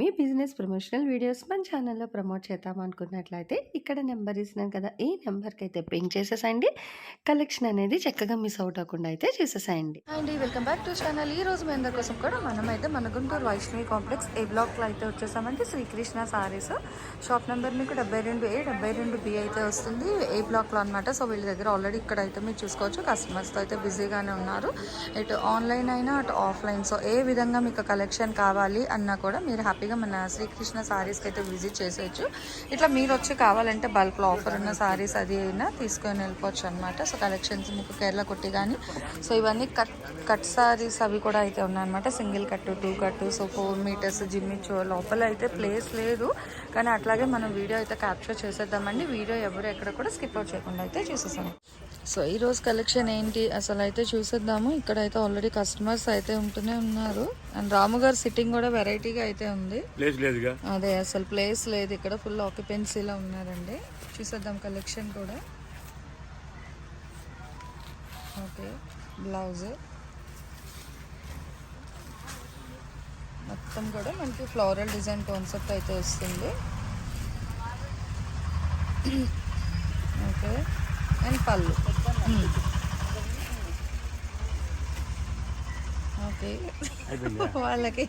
మీ business promotional videos మన ఛానల్లో promote చేద్దాం అనుకున్నట్లయితే ఇక్కడ నెంబర్ ఇస్తున్నాను కదా ఈ నెంబర్కి అయితే పింక్ చేసేసేయండి కలెక్షన్ అనేది చక్కగా మిస్ అవుట్ అవ్వకుండా అయితే చేసేసేయండి అండి వెల్కమ్ బ్యాక్ టు ఛానల్. ఈ రోజు మీ అందరి కోసం కూడా మనం అయితే మన గుంటూరు వైష్ణవి కాంప్లెక్స్ ఏ బ్లాక్లో అయితే వచ్చేసామండి శ్రీకృష్ణ సారీస్ షాప్ నెంబర్ మీకు డెబ్బై రెండు ఏ డెబ్బై రెండు బి అయితే వస్తుంది. ఏ బ్లాక్లో అనమాట సో వీళ్ళ దగ్గర ఆల్రెడీ ఇక్కడ అయితే మీరు చూసుకోవచ్చు. కస్టమర్స్తో అయితే బిజీగానే ఉన్నారు. ఇటు ఆన్లైన్ అయినా అటు ఆఫ్లైన్. సో ఏ విధంగా మీకు కలెక్షన్ కావాలి అన్నా కూడా మీరు హ్యాపీ హ్యాపీగా మన శ్రీకృష్ణ శారీస్కి అయితే విజిట్ చేసేయచ్చు. ఇట్లా మీరు వచ్చి కావాలంటే బల్క్లో ఆఫర్ ఉన్న శారీస్ అది అయినా తీసుకొని వెళ్ళిపోవచ్చు అనమాట సో కలెక్షన్స్ మీకు కేరళ కొట్టి కానీ సో ఇవన్నీ కట్ కట్ సారీస్ అవి కూడా అయితే ఉన్నాయన్నమాట. సింగిల్ కట్టు టూ కట్టు సో ఫోర్ మీటర్స్ జిమ్మిచ్చు లోపల అయితే ప్లేస్ లేదు. కానీ అట్లాగే మనం వీడియో అయితే క్యాప్చర్ చేసేద్దామండి. వీడియో ఎవరు ఎక్కడ కూడా స్కిప్ అవుట్ చేయకుండా అయితే చూసేసాము సో ఈ రోజు కలెక్షన్ ఏంటి? అసలు అయితే చూసేద్దాము. ఇక్కడ అయితే ఆల్రెడీ కస్టమర్స్ అయితే ఉంటూనే ఉన్నారు. అండ్ రాము గారు సిట్టింగ్ కూడా వెరైటీగా అయితే ఉంది. ప్లేస్ లేదుగా? అదే అసలు ప్లేస్ లేదు. ఇక్కడ ఫుల్ ఆక్యుపెన్సీలో ఉన్నారండి. చూసేద్దాం కలెక్షన్ కూడా. ఓకే బ్లౌజ్ మొత్తం కూడా మనకి ఫ్లోరల్ డిజైన్ కాన్సెప్ట్ అయితే వస్తుంది. ఓకే. అండ్ పళ్ళు. ఓకే. అయిపోయిందా? వాళ్ళకి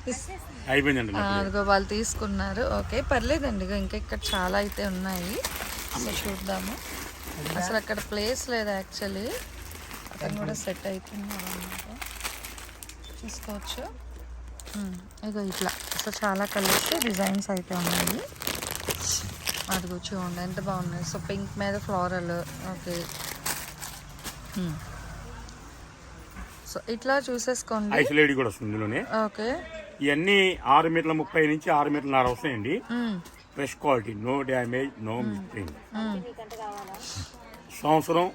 అదిగో వాళ్ళు తీసుకున్నారు. ఓకే పర్లేదండి. ఇగో ఇంకా ఇక్కడ చాలా అయితే ఉన్నాయి. సో చూద్దాము. అసలు అక్కడ ప్లేస్ లేదు యాక్చువల్లీ. అతను కూడా సెట్ అవుతున్నారు అన్నమాట. చూసుకోవచ్చు. ఇగో ఇట్లా. సో చాలా కలర్స్ డిజైన్స్ అయితే ఉన్నాయి. అదిగో చూడండి ఎంత బాగున్నాయి? సో పింక్ మీద ఫ్లోరల్. ఓకే. ఉమ్. సో ఇట్లా చూసేసుకోండి. ఐసోలేట్ కూడా వస్తుంది ఇందులోనే. ఓకే. ఇవన్నీ ఆరు మీటర్ల ముప్పై నుంచి ఆరు మీటర్ల నార వస్తాయండి. ఉమ్, fresh quality. No damage no mistake. Um, సంవత్సరం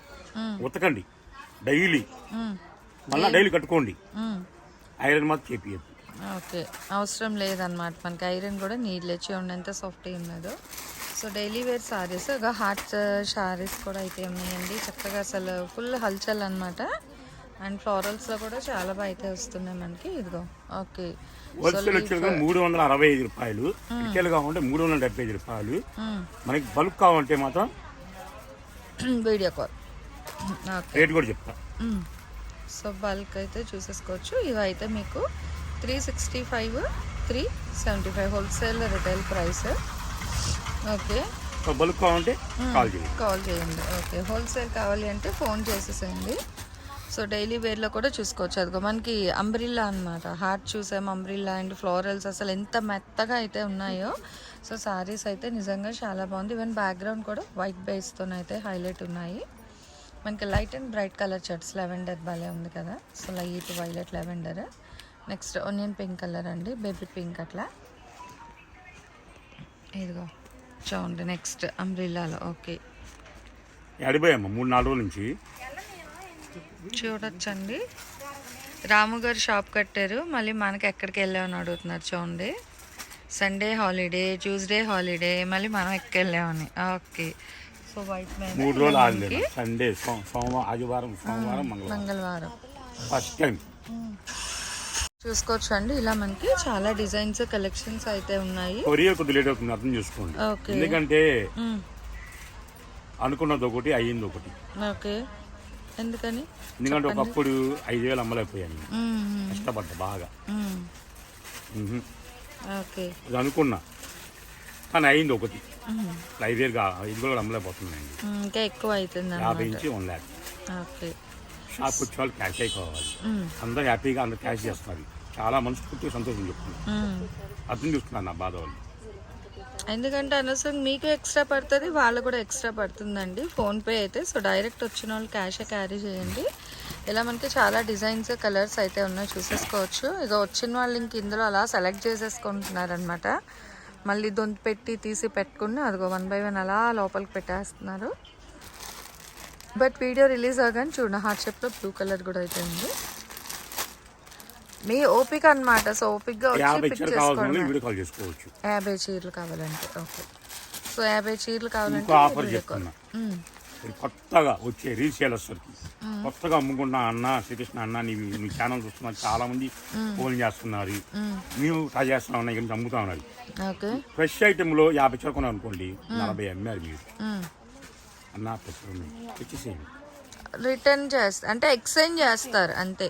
ఉతకండి. డైలీ. మళ్ళీ డైలీ కట్టుకోండి. ఐరన్ మాత్రం చేపియద్దు. ఓకే. అవసరం లేదన్నమాట. మనకి ఐరన్ కూడా నీళ్ళు చూడండి ఎంత సాఫ్ట్గా ఉన్నదో సో డైలీ వేర్ సారీస్ ఒక హార్ట్ సారీస్ కూడా అయితే ఉన్నాయండి. చక్కగా అసలు ఫుల్ హల్చల్ అనమాట అండ్ ఫ్లోరల్స్లో కూడా చాలా బాగా అయితే వస్తున్నాయి మనకి. ఇదిగో ఓకే. మూడు వందల అరవై ఐదు రూపాయలు. రిటైల్ కావాలంటే మూడు వందల డెబ్బై ఐదు రూపాయలు. మనకి బల్క్ కావాలంటే మాత్రం వీడియో కాల్. రేట్ కూడా చెప్తా. సో బల్క్ అయితే చూసేసుకోవచ్చు. ఇవి అయితే మీకు three sixty five three seventy five wholesale retail price okay. Bulk కావాలంటే కాల్ చేయండి. కాల్ చేయండి. ఓకే. హోల్సేల్ కావాలి అంటే ఫోన్ చేసేసేయండి. సో డైలీ వేర్లో కూడా చూసుకోవచ్చు. అదిగో మనకి అంబ్రిల్లా అనమాట హార్ట్ చూసాం అంబ్రిల్లా అండ్ ఫ్లోరల్స్ అసలు ఎంత మెత్తగా అయితే ఉన్నాయో. సో సారీస్ అయితే నిజంగా చాలా బాగుంది. ఈవెన్ బ్యాక్గ్రౌండ్ కూడా వైట్ బేస్తోనైతే హైలైట్ ఉన్నాయి. మనకి light and bright colour shirts lavender భలే ఉంది కదా. So light violet lavender. Next onion pink colour అండి. బేబీ పింక్ అట్లా. ఇదిగో. చూడండి నెక్స్ట్ అంబ్రిల్లాలో ఓకే అడిపోయామ్మా మూడు నాలుగు రోజుల నుంచి? చూడొచ్చండి. రాము గారు షాప్ కట్టారు. మళ్ళీ మనకి ఎక్కడికి వెళ్ళామని అడుగుతున్నారు చూడండి. సండే హాలిడే ట్యూస్డే హాలిడే మళ్ళీ మనం ఎక్కడికి వెళ్ళామని. ఓకే సో వైట్ మూడు రోజులు సండే సోమవారం ఆదివారం సోమవారం మంగళవారం. మంగళవారం. ఫస్ట్ టైం చూసుకోవచ్చు అండి ఇలా మనకి చాలా డిజైన్స్ కలెక్షన్స్ అయితే ఉన్నాయి. కొరియర్ కొద్ది లేట్ అవుతుంది అర్థం చేసుకోండి. ఓకే. ఎందుకంటే. అనుకున్నది ఒకటి అయ్యింది ఒకటి. ఓకే. ఎందుకని? ఎందుకంటే ఒకప్పుడు ఐదు వేలు అమ్మలేకపోయాను. మ్మ్, మ్మ్, కష్టపడ్డా బాగా. ఓకే. అనుకున్నా. కానీ అయింది ఒకటి. ఐదు వేలు ఐదు వేలు అమ్మలేకపోతున్నాయండి మ్మ్, ఇంకా ఎక్కువ అవుతుంది యాభై నుంచి వన్ ల్యాక్. ఓకే. షాప్ వచ్చే వాళ్ళు క్యాష్ అయిపోవాలి. అందరూ హ్యాపీగా అందరు క్యాష్ చేస్తున్నారు చాలా మనస్ఫూర్తిగా సంతోషం చెప్తున్నారు మ్మ్. అర్థం చూస్తున్నారు నా బాధ వాళ్ళు ఎందుకంటే అనవసరం మీకు ఎక్స్ట్రా పడుతుంది వాళ్ళు కూడా ఎక్స్ట్రా పడుతుందండి. ఫోన్పే అయితే సో డైరెక్ట్ వచ్చిన వాళ్ళు క్యాషే క్యారీ చేయండి. ఇలా మనకి చాలా డిజైన్స్ కలర్స్ అయితే ఉన్నాయి చూసేసుకోవచ్చు. ఇక వచ్చిన వాళ్ళు ఇంక ఇందులో అలా సెలెక్ట్ చేసేసుకుంటున్నారనమాట మళ్ళీ దొంతు పెట్టి తీసి పెట్టుకుని అదిగో వన్ బై వన్ అలా లోపలికి పెట్టేస్తున్నారు. బట్ వీడియో రిలీజ్ అవగానే చూడండి హార్ట్ షేప్లో బ్లూ కలర్ కూడా అయితే ఉంది. మీ ఓపిక అన్నమాట. సో ఓపిక్గా వచ్చి యాభై పిక్ చీర కావాల్సిన చేసుకోండి వీడియో కాల్ చేసుకోవచ్చు. యాభై చీరలు కావాలంటే ఓకే. సో యాభై చీరలు కావాలంటే ఇంకో ఆఫర్ కాల్. చెప్తున్నా. మ్మ్. కొత్తగా వచ్చే రీసేలర్స్కి కొత్తగా అమ్ముకున్న అన్న శ్రీకృష్ణ అన్న నీ నీ ఛానల్ చూస్తున్నారు చాలా మంది ఫోన్ చేస్తున్నారు. మేము. ట్రై చేస్తున్నాం అన్న ఇక్కడ అమ్ముతా ఉన్నారు. ఓకే. ఫ్రెష్ ఐటెంలో యాభై చొప్పున అనుకోండి నలభై అమ్మారు మీరు. అన్న ఫ్రెష్ ఉన్నాయి తెచ్చేసేయండి రిటర్న్ చేస్తా అంటే ఎక్స్చేంజ్ చేస్తారు అంతే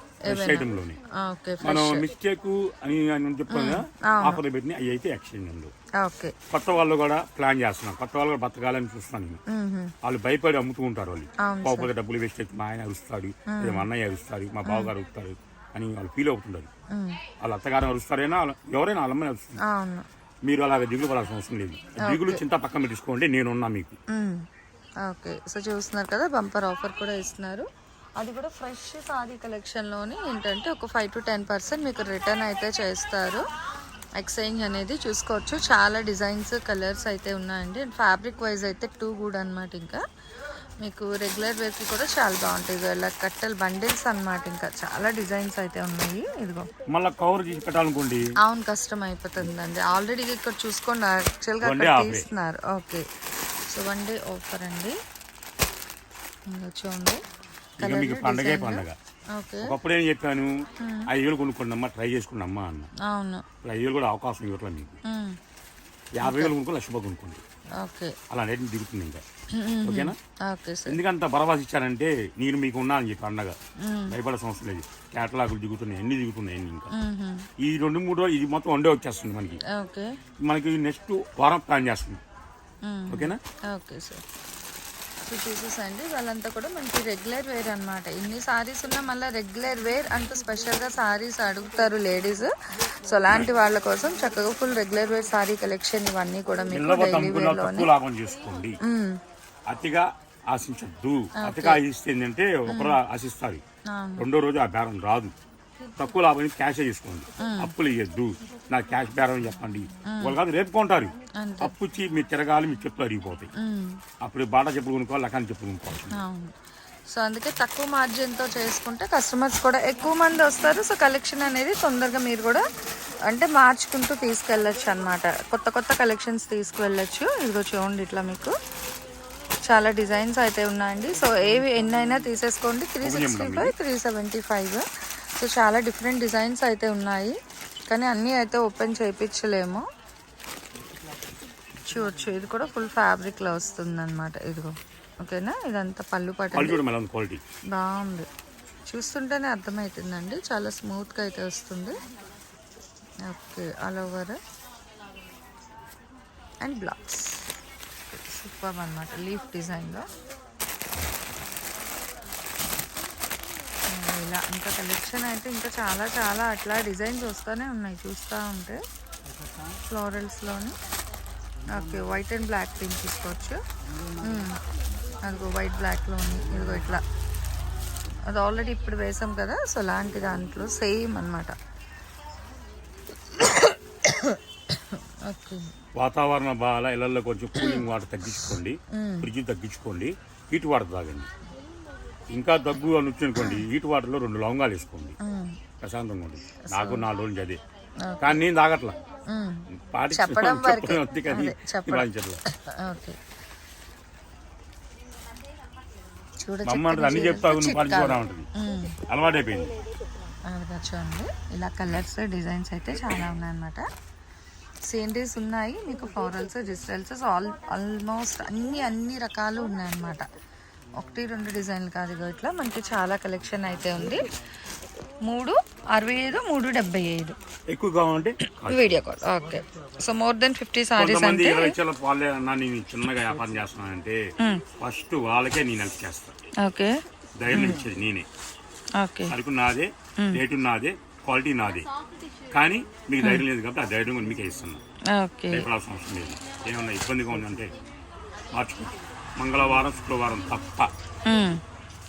ఓకే మనం మిస్టేక్ అని చెప్పాను కదా ఆఫర్లు పెట్టిన అవి అయితే ఎక్స్చేంజ్ ఓకే. కొత్త వాళ్ళు కూడా ప్లాన్ చేస్తున్నాం. కొత్త వాళ్ళు కూడా బతకాలని చూస్తున్నాను నేను. వాళ్ళు భయపడి అమ్ముతూ ఉంటారు వాళ్ళు పోకపోతే డబ్బులు వేస్ట్ అయితే మా ఆయన అరుస్తాడు మా అన్నయ్య అరుస్తాడు మా బావగారు అరుస్తారు అని వాళ్ళు ఫీల్ అవుతుంటారు. వాళ్ళ అత్తగారు అరుస్తారైనా ఎవరైనా వాళ్ళ అమ్మని అరుస్తుంది అవును. మీరు అలాగ దిగులు పడాల్సిన అవసరం లేదు. దిగులు చింత పక్కన పెట్టుకోండి నేనున్నా మీకు. మ్మ్. ఓకే సో చూస్తున్నారు కదా బంపర్ ఆఫర్ కూడా ఇస్తున్నారు. అది కూడా ఫ్రెష్ సారీ కలెక్షన్లోని ఏంటంటే ఒక ఫైవ్ టు టెన్ పర్సెంట్ మీకు రిటర్న్ అయితే చేస్తారు. ఎక్స్చేంజ్ అనేది చూసుకోవచ్చు. చాలా డిజైన్స్ కలర్స్ అయితే ఉన్నాయండి. అండ్ ఫ్యాబ్రిక్ వైజ్ అయితే టూ గుడ్ అనమాట ఇంకా. మీకు రెగ్యులర్ వేర్కి కూడా చాలా బాగుంటాయి. ఇదిగో ఇలా కట్టెలు బండిల్స్ అన్నమాట ఇంకా. చాలా డిజైన్స్ అయితే ఉన్నాయి. ఇదిగో. మళ్ళీ కవర్ చేసి పెట్టాలనుకోండి అవును కష్టం అయిపోతుందండి. ఆల్రెడీ ఇక్కడ చూసుకోండి యాక్చువల్గా. తీస్తున్నారు. Okay so one day offer అండి చూడండి మీకు పండగే పండగ. ఒకప్పుడు ఏం చెప్పాను? ఐదు వేలు కొనుక్కోండమ్మా ట్రై చేసుకున్నమ్మా అన్న. అవును. ఇప్పుడు ఐదు వేలు కూడా అవకాశం ఇవ్వట్లేదు మీకు. యాభై వేలు కొనుక్కో లక్ష కొనుక్కోండి. ఓకే. అలా రేట్ దిగుతుంది ఇంకా. ఓకేనా? ఎందుకంత బరబాస్ ఇచ్చారంటే నేను మీకు ఉన్నా అని చెప్పి అండగా భయపడే సంవత్సరం లేదు. క్యాటలాగులు దిగుతున్నాయి అన్ని దిగుతున్నాయి ఇంకా. ఈ రెండు మూడు రోజులు ఇది మొత్తం వన్ డే వచ్చేస్తుంది మనకి. మనకి నెక్స్ట్ వారం ప్లాన్ చేస్తుంది. ఓకేనా ఓకే సార్ సో చూసేసండి వాళ్ళంతా కూడా మనకి రెగ్యులర్ వేర్ అన్నమాట. ఇన్ని సారీస్ ఉన్నా మళ్ళీ రెగ్యులర్ వేర్ అంటూ స్పెషల్గా సారీస్ అడుగుతారు లేడీస్ సో అలాంటి వాళ్ళ కోసం చక్కగా full regular wear saree collection ఇవన్నీ కూడా మీకు డైలీ వేర్లోని చేసుకోండి. అతిగా ఆశించద్దు. అతిగా ఆశిస్తే ఏంటంటే ఒకరు ఆశిస్తారు. రెండో రోజు ఆ బేరం రాదు. తక్కువ లాభం క్యాష్ తీసుకోండి. అప్పులు ఇవ్వద్దు నా క్యాష్ బేరం చెప్పండి. వాళ్ళు కాదు రేపు కొంటారు. అంతే. అప్పు ఇచ్చి మీరు తిరగాలి మీ చెప్పులు అరిగిపోతాయి. అప్పుడు బాటా చెప్పులు కొనుక్కోవాలి లకాన్ని చెప్పులు కొనుక్కోవాలి. సో అందుకే తక్కువ మార్జిన్తో చేసుకుంటే కస్టమర్స్ కూడా ఎక్కువ మంది వస్తారు. సో కలెక్షన్ అనేది తొందరగా మీరు కూడా అంటే మార్చుకుంటూ తీసుకెళ్ళచ్చు అనమాట కొత్త కొత్త కలెక్షన్స్ తీసుకువెళ్ళచ్చు. ఇదిగో చూడండి ఇట్లా మీకు. చాలా డిజైన్స్ అయితే ఉన్నాయండి. సో ఏవి ఎన్నైనా తీసేసుకోండి. Three sixty five three seventy five so చాలా డిఫరెంట్ డిజైన్స్ అయితే ఉన్నాయి. కానీ అన్నీ అయితే ఓపెన్ చేయించలేము చూడొచ్చు ఇది కూడా ఫుల్ ఫ్యాబ్రిక్లో వస్తుంది అనమాట ఇదిగో ఓకేనా? ఇదంతా పళ్ళు క్వాలిటీ బాగుంది. చూస్తుంటేనే అర్థమవుతుందండి చాలా స్మూత్గా అయితే వస్తుంది. Okay all over. And blocks super అనమాట లీఫ్ డిజైన్లో. ఇలా. ఇంకా కలెక్షన్ అయితే ఇంకా చాలా చాలా అట్లా డిజైన్స్ వస్తూనే ఉన్నాయి చూస్తూ ఉంటే. ఫ్లోరల్స్లోని okay white and black print తీసుకోవచ్చు. అదిగో వైట్ బ్లాక్లోని ఇదిగో ఇట్లా. అది ఆల్రెడీ ఇప్పుడు వేసాం కదా సో అలాంటి దాంట్లో సేమ్ అనమాట వాతావరణ బాల ఇళ్ళలో కొంచెం కూలింగ్ వాటర్ తగ్గించుకోండి. ఫ్రిడ్జ్ తగ్గించుకోండి. హీట్ వాటర్ తాగండి. ఇంకా దగ్గు అని అనుకోండి హీట్ వాటర్లో రెండు లవంగాలు వేసుకోండి. ప్రశాంతంగా ఉంది నాకు నాలుగు రోజులు అదే కానీ నేను తాగట్లా. పాటించ- చెప్పడం వరకే. చెప్పడం వద్దు కానీ. పాటించట్లా. ఓకే. మా అమ్మ అంటది అన్ని చెప్తావు నువ్వు ఉంటుంది. అలవాటైపోయింది. చూడండి. ఇలా కలర్స్ డిజైన్స్ అయితే చాలా ఉన్నాయన్నమాట. సీనరీస్ ఉన్నాయి మీకు ఫ్లోరల్స్ డిజిటల్స్ ఆల్ ఆల్మోస్ట్ అన్ని అన్ని రకాలు ఉన్నాయన్నమాట. ఒకటి రెండు డిజైన్లు కాదు ఇట్లా. మనకి చాలా కలెక్షన్ అయితే ఉంది. మూడు అరవై ఐదు మూడు డెబ్బై ఐదు. ఎక్కువ కావాలంటే video call. Okay. So more than fifty sarees అంటే నేను చిన్నగా వ్యాపారం చేస్తున్నానంటే ఫస్ట్ వాళ్ళకే నేను హెల్ప్ చేస్తాను ఓకే. ధైర్యం ఇచ్చేది నేనే. ఓకే. సరుకు నాదే రేటు నాదే క్వాలిటీ నాదే. కానీ మీకు ధైర్యం లేదు కాబట్టి ఆ ధైర్యం కూడా మీకే ఇస్తున్నాను ఓకే. అవసరం లేదు. ఏమన్నా ఇబ్బందిగా ఉందంటే మార్చుకోండి మంగళవారం శుక్రవారం తప్ప.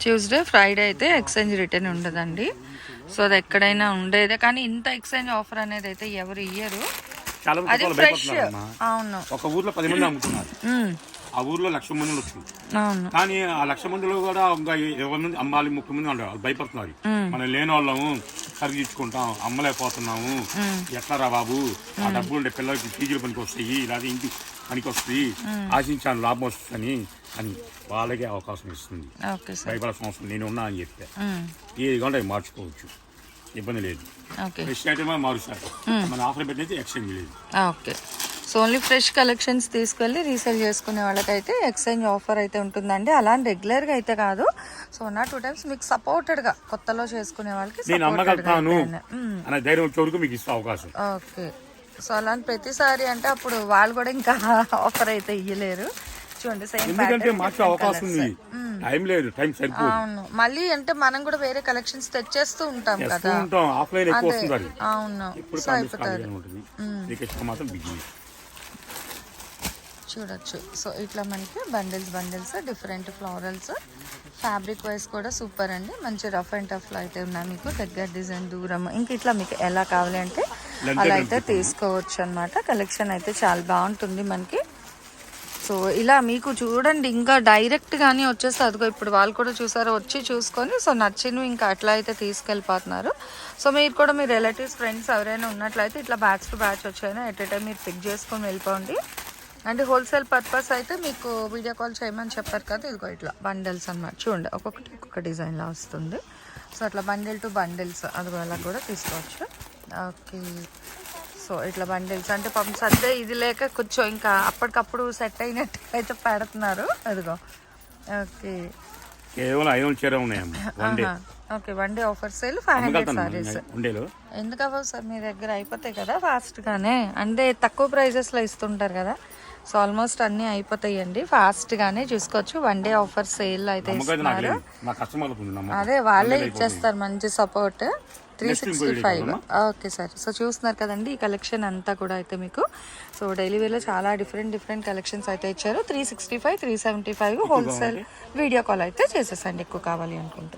ట్యూస్డే ఫ్రైడే అయితే ఎక్స్చేంజ్ రిటర్న్ ఉండదండి. సో అది ఎక్కడైనా ఉండేదే. కానీ ఇంత ఎక్స్చేంజ్ ఆఫర్ అనేది అయితే ఎవరు ఇయ్యరు. అది ఫ్రెష్. అవును. ఒక ఊర్లో పది మంది అమ్ముతున్నారు. మ్మ్. ఆ ఊర్లో లక్ష మంది వచ్చు కానీ ఆ లక్ష మందిలో కూడా ఇంకా ఇరవై మంది అమ్మాలి ముప్పై మంది వాళ్ళు భయపడుతున్నారు. మనం లేని వాళ్ళము సరిదిద్దుకుంటాం అమ్మలేకపోతున్నాము. ఎట్లా రా బాబు? ఆ డబ్బులు ఉండే పిల్లలకి ఫీజులు పనికి వస్తాయి లేదా ఇంటి పనికి వస్తాయి ఆశించాను లాభం వస్తుందని అని వాళ్ళకే అవకాశం ఇస్తుంది. భయపడాల్సిన అవసరం నేను ఉన్నా అని చెప్పా మ్మ్. ఏది కావాలంటే మార్చుకోవచ్చు. ఇబ్బంది లేదు. ఫ్రెష్ ఐటమ్ మారుస్తారు. మన ఆఫర్ పెట్టినైతే ఎక్స్చేంజ్ లేదు. Okay. So only fresh collections తీసుకెళ్ళి రీసేల్ చేసుకునే వాళ్ళకైతే ఎక్స్చేంజ్ ఆఫర్ అయితే ఉంటుందండి. అలా రెగ్యులర్గా అయితే కాదు. So one or two times మీకు సపోర్టెడ్గా కొత్తలో చేసుకునే వాళ్ళకి అవకాశం. ఓకే. సో అలాంటి ప్రతిసారి అంటే అప్పుడు వాళ్ళు కూడా ఇంకా ఆఫర్ అయితే ఇయ్యలేరు. చూడండి సేమ్ ఎందుకంటే మార్చే అవకాశం ఉంది. టైం లేదు టైం సరిపోదు. అవును. మళ్ళీ అంటే మనం కూడా వేరే కలెక్షన్స్ తెచ్చేస్తూ ఉంటాం కదా. ఉంటాం. ఆఫ్లైన్ ఎక్కువ అదే. వస్తుంది అది అవును. సో అయిపోతుంది ఖాళీగానే ఉంటుంది మీకు ఇష్టం మాత్రం బిజీ చూడొచ్చు. సో ఇట్లా మనకి bundles bundles different florals fabric wise కూడా సూపర్ అండి. మంచి రఫ్ అండ్ టఫ్లో అయితే ఉన్నాయి. మీకు దగ్గర డిజైన్ దూరం. ఇంక ఇట్లా మీకు ఎలా కావాలి అంటే అలా అయితే తీసుకోవచ్చు అనమాట కలెక్షన్ అయితే చాలా బాగుంటుంది మనకి. సో ఇలా మీకు చూడండి ఇంకా డైరెక్ట్ గానీ వచ్చేస్తే అదిగో ఇప్పుడు వాళ్ళు కూడా చూసారు వచ్చి చూసుకొని సో నచ్చినవి ఇంకా అట్లా అయితే తీసుకెళ్ళిపోతున్నారు. సో మీరు కూడా మీ రిలేటివ్స్ ఫ్రెండ్స్ ఎవరైనా ఉన్నట్లయితే ఇట్లా బ్యాచ్ టు బ్యాచ్ వచ్చాయినా ఎట్ ఏ టైం మీరు పిక్ చేసుకొని వెళ్ళిపోండి. అంటే హోల్సేల్ పర్పస్ అయితే మీకు వీడియో కాల్ చేయమని చెప్పారు కదా ఇదిగో ఇట్లా బండిల్స్ అన్నమాట. చూడండి ఒక్కొక్కటి ఒక్కొక్క డిజైన్లా వస్తుంది. సో అట్లా బండిల్ టు బండిల్స్ అదిగో అలా కూడా తీసుకోవచ్చు. ఓకే సో ఇట్లా బండిల్స్ అంటే పాపం సర్దే ఇది లేక కొంచెం ఇంకా అప్పటికప్పుడు సెట్ అయినట్టు అయితే పెడుతున్నారు. అదిగో. ఓకే కేవలం ఐదు వందల చీర ఉన్నాయమ్మా one day okay one day offer sale five hundred sarees ఎందుకు అవ్వవు సార్ మీ దగ్గర అయిపోతాయి కదా ఫాస్ట్గానే అంటే తక్కువ ప్రైజెస్లో ఇస్తుంటారు కదా. సో ఆల్మోస్ట్ అన్నీ అయిపోతాయండి. ఫాస్ట్గానే చూసుకోవచ్చు. వన్ డే ఆఫర్ సేల్ అయితే ఇస్తున్నారు. అదే వాళ్ళే ఇచ్చేస్తారు మంచి support three sixty five okay sir so చూస్తున్నారు కదండి ఈ కలెక్షన్ అంతా కూడా అయితే మీకు. సో డైలీ వేలో చాలా డిఫరెంట్ డిఫరెంట్ కలెక్షన్స్ అయితే ఇచ్చారు. Three sixty five three seventy five wholesale video call అయితే చేసేసండి. ఎక్కువ కావాలి అనుకుంటే.